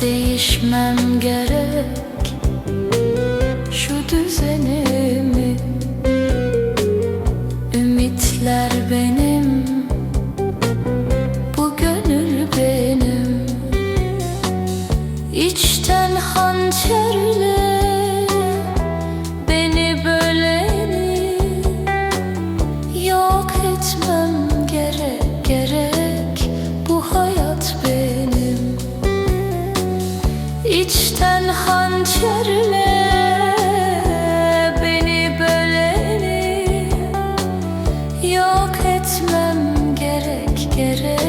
değişmem gerek. Şu düzenimi Ümitler benim. Bu gönül benim. İçten hançerle Sen hançerle beni böleni Yok etmem gerek gerek